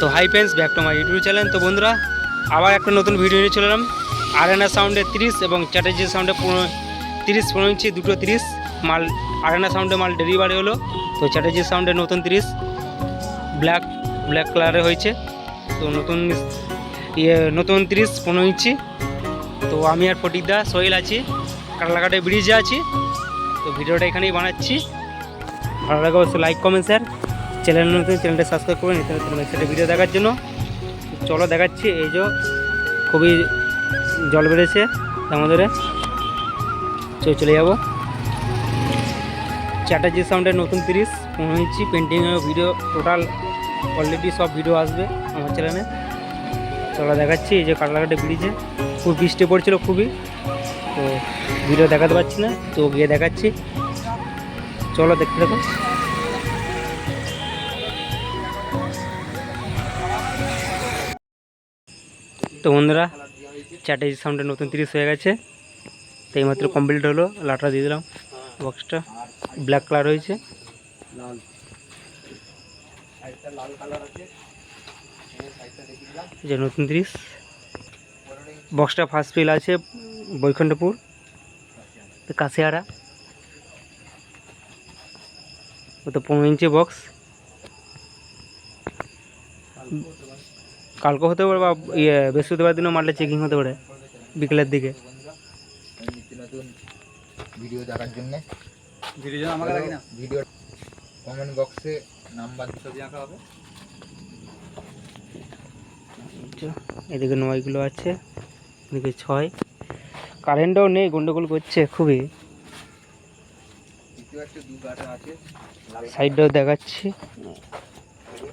তো hi friends, back to my YouTube channel. তো বন্ধুরা, আবার একটা নতুন ভিডিও নিয়ে চলে এলাম। আরেনা সাউন্ডে তিরিশ এবং চ্যাটার্জি সাউন্ডে পনেরো, তিরিশ পনেরো ইঞ্চি, দুটো তিরিশ। মাল, আরেনা সাউন্ডে মাল ডেলিভারি হলো। তো চ্যাটার্জি সাউন্ডে নতুন তিরিশ। ব্ল্যাক ব্ল্যাক কালারে হয়েছে। তো নতুন ইয়ে নতুন তিরিশ পনেরো ইঞ্চি। তো আমি আর ফটিকদা সোহেল আছি। কাটলাঘাটে ব্রিজে আছি। তো ভিডিওটা এখানেই বানাচ্ছি। ভালো লাগে অবশ্যই লাইক কমেন্ট স্যার চ্যানেল নতুন চ্যানেলটা সাবস্ক্রাইব করবেন নিত্য নতুন একসাথে ভিডিও দেখার জন্য। চলো দেখাচ্ছি, এই যে খুবই জল বেড়েছে আমাদের। চলে চলে যাব। চ্যাটার্জি সাউন্ডের নতুন তিরিশ পনেরো inch painting video total already সব ভিডিও আসবে আমার চ্যানেলে চলো দেখাচ্ছি, এই যে কাটলাঘাটে ব্রিজে খুব বৃষ্টি পড়ছিল খুবই, তো ভিডিও দেখাতে পারছি না, তো গিয়ে দেখাচ্ছি। চলো দেখতে দেখো তো বন্ধুরা চ্যাটার্জি সাউন্ডের নতুন তিরিশ হয়ে গেছে, তো এইমাত্র কমপ্লিট হলো লাটটা দিয়ে দিলাম বক্সটা ব্ল্যাক কালার হয়েছে। যে নতুন তিরিশ বক্সটা ফার্স্ট ফিল আছে বৈকুণ্ঠপুর কাশিয়ারা। ও তো পনেরো ইঞ্চি বক্স কালকে হতে পারে বা ইয়ে বৃহস্পতিবার দিনও মারলে চেকিং হতে পারে বিকেলের দিকে। নিত্য নতুন ভিডিও দেখার জন্য। ভিডিও আমাকে রাখি না ভিডিও কমেন্ট বক্সে নাম্বার ছবি আঁকা হবে। এদিকে নয়গুলো আছে এদিকে ছয়। কারেন্টও নেই গন্ডগোল করছে খুবই। সাইডটাও দেখাচ্ছি সামনে তুলে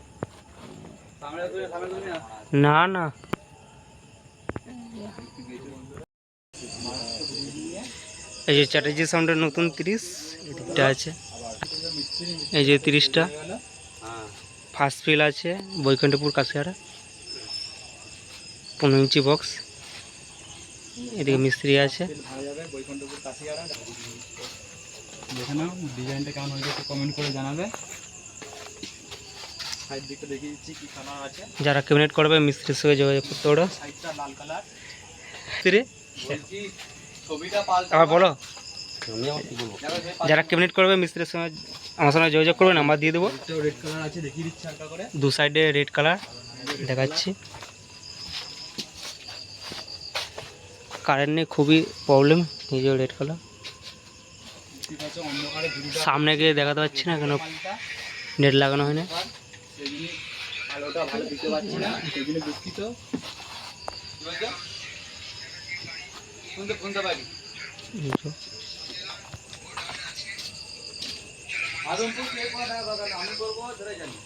সামনে তুলে না না। এই যে চ্যাটার্জি সাউন্ডের নতুন তিরিশ এদিকটা আছে। এই যে তিরিশটা। ফার্স্ট ফিল আছে, বৈকুণ্ঠপুর কাশিয়ারা। পনেরো ইঞ্চি বক্স এদিকে মিস্ত্রি আছে। বৈকুণ্ঠপুর কাশিয়ারা দেখে নাও ডিজাইনটা কেমন হয়েছে একটু কমেন্ট করে জানাবে। সাইড দিকটা দেখিয়ে দিচ্ছি কি কালার আছে। যারা ক্যাবিনেট করবে মিস্ত্রির সঙ্গে যোগাযোগ করতে পারো। সাইডটা লাল কালার। মিস্ত্রি ছবিটা পাল্টা। আবার বলো। যারা ক্যাবিনেট করবে মিস্ত্রির সঙ্গে আমার সঙ্গে যোগাযোগ করবে নাম্বার দিয়ে দেবো। রেড কালার আছে দেখিয়ে দিচ্ছি হালকা করে। দু সাইডে রেড কালার দেখাচ্ছি। কারেন্ট নেই খুবই প্রবলেম এই যে রেড কালার সামনে গিয়ে দেখাতে পারছি না কেন। নেট লাগানো হয় না। সেদিনই আলোটা ভালো দিতে পারছি না সেদিনে দুঃখিত। শুনতে শুনতে পারি। এই যে আদমপুর আমি করব ধরে জানি।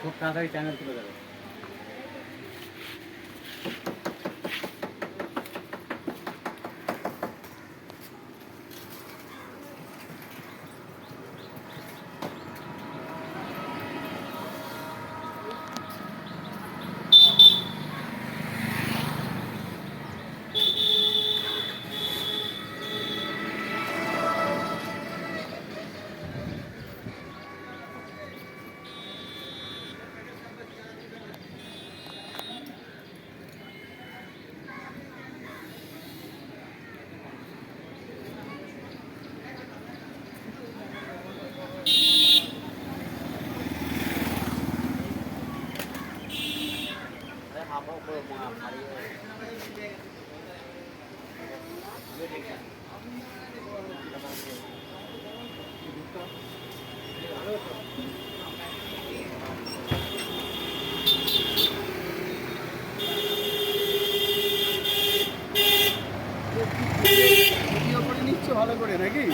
খুব তাড়াতাড়ি চ্যানেল তুলে করে নিচ্ছে ভালো করে নাকি?